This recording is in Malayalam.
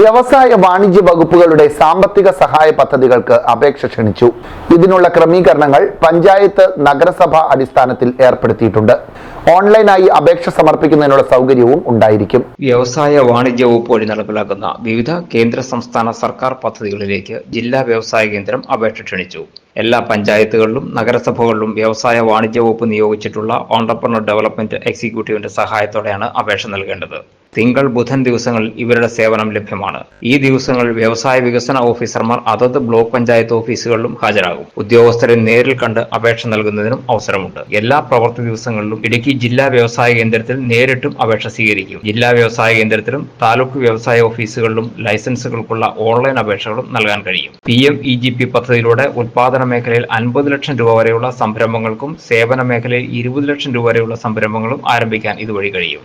വ്യവസായ വാണിജ്യ വകുപ്പുകളുടെ സാമ്പത്തിക സഹായ പദ്ധതികൾക്ക് അപേക്ഷ ക്ഷണിച്ചു. ഇതിനുള്ള ക്രമീകരണങ്ങൾ പഞ്ചായത്ത് നഗരസഭ അടിസ്ഥാനത്തിൽ ഏർപ്പെടുത്തിയിട്ടുണ്ട്. ഓൺലൈനായി അപേക്ഷ സമർപ്പിക്കുന്നതിനുള്ള സൗകര്യവും ഉണ്ടായിരിക്കും. വ്യവസായ വാണിജ്യ വകുപ്പ് വഴി നടപ്പിലാക്കുന്ന വിവിധ കേന്ദ്ര സംസ്ഥാന സർക്കാർ പദ്ധതികളിലേക്ക് ജില്ലാ വ്യവസായ കേന്ദ്രം അപേക്ഷ ക്ഷണിച്ചു. എല്ലാ പഞ്ചായത്തുകളിലും നഗരസഭകളിലും വ്യവസായ വാണിജ്യ വകുപ്പ് നിയോഗിച്ചിട്ടുള്ള ഓണ്ടർപ്രണർ ഡെവലപ്മെന്റ് എക്സിക്യൂട്ടീവിന്റെ സഹായത്തോടെയാണ് അപേക്ഷ നൽകേണ്ടത്. തിങ്കൾ ബുധൻ ദിവസങ്ങളിൽ ഇവരുടെ സേവനം ലഭ്യമാണ്. ഈ ദിവസങ്ങളിൽ വ്യവസായ വികസന ഓഫീസർമാർ അതത് ബ്ലോക്ക് പഞ്ചായത്ത് ഓഫീസുകളിലും ഹാജരാകും. ഉദ്യോഗസ്ഥരെ നേരിൽ കണ്ട് അപേക്ഷ നൽകുന്നതിനും അവസരമുണ്ട്. എല്ലാ പ്രവൃത്തി ദിവസങ്ങളിലും ഇടുക്കി ജില്ലാ വ്യവസായ കേന്ദ്രത്തിൽ നേരിട്ടും അപേക്ഷ സ്വീകരിക്കും. ജില്ലാ വ്യവസായ കേന്ദ്രത്തിലും താലൂക്ക് വ്യവസായ ഓഫീസുകളിലും ലൈസൻസുകൾക്കുള്ള ഓൺലൈൻ അപേക്ഷകളും നൽകാൻ കഴിയും. P M E G P പദ്ധതിയിലൂടെ ഉൽപാദന മേഖലയിൽ അൻപത് ലക്ഷം രൂപ വരെയുള്ള സംരംഭങ്ങൾക്കും സേവന മേഖലയിൽ ഇരുപത് ലക്ഷം രൂപ വരെയുള്ള സംരംഭങ്ങളും ആരംഭിക്കാൻ ഇതുവഴി കഴിയും.